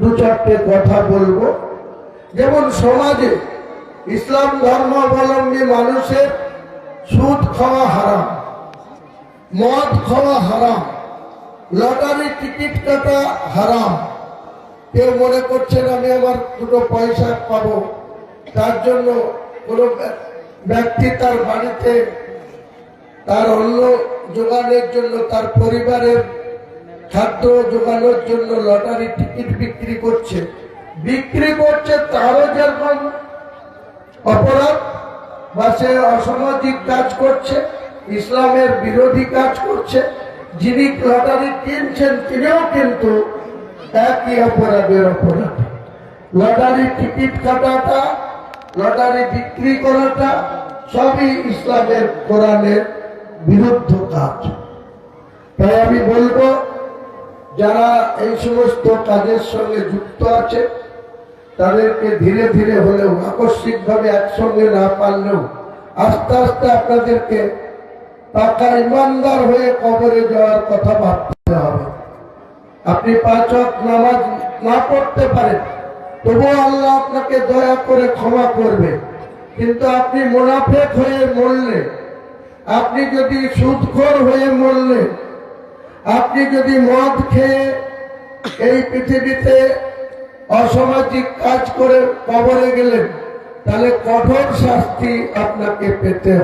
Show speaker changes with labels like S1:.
S1: দু চারটে কথা বলব। যেমন সমাজে ইসলাম ধর্মাবলম্বী মানুষের সুদ খাওয়া হারাম, মদ খাওয়া হারাম, লটারি টিকিট কাটা হারাম। কেউ মনে করছেন আমি আমার দুটো পয়সা পাবো। তার জন্য কোনো ব্য- ব্যক্তি তার বাড়িতে, তার অন্য যোগানের জন্য, তার পরিবারের খাদ্য যোগানোর জন্য লটারি টিকিট বিক্রি করছে। বিক্রি করছে তারও যেরকম অপরাধ, বা সে অসামাজিক কাজ করছে, ইসলামের বিরোধী কাজ করছে, যিনি লটারি কিনছেন তিনিও কিন্তু একই অপরাধের অপরাধ। লটারি টিকিট কাটাটা, লটারি বিক্রি করাটা সবই ইসলামের কোরআনের বিরুদ্ধ কাজ। তাই আমি বলব যারা এই সমস্ত কাজের সঙ্গে যুক্ত আছে, তাদেরকে ধীরে ধীরে হলেও আকস্মিকভাবে একসঙ্গে না পারলেও আস্তে আস্তে আপনাদেরকে পাকা ইমানদার হয়ে কবরে যাওয়ার কথা ভাবতে হবে। আপনি পাঁচ নামাজ না পড়তে পারেন, তবুও আল্লাহ আপনাকে দয়া করে ক্ষমা করবে। কিন্তু আপনি মোনাফেক হয়ে মরলে, আপনি যদি সুদখোর হয়ে মরলে আপনি যদি মদ খেয়ে এই পৃথিবীতে অসামাজিক কাজ করে কবরে গেলেন, তাহলে কঠোর শাস্তি আপনাকে পেতে হবে।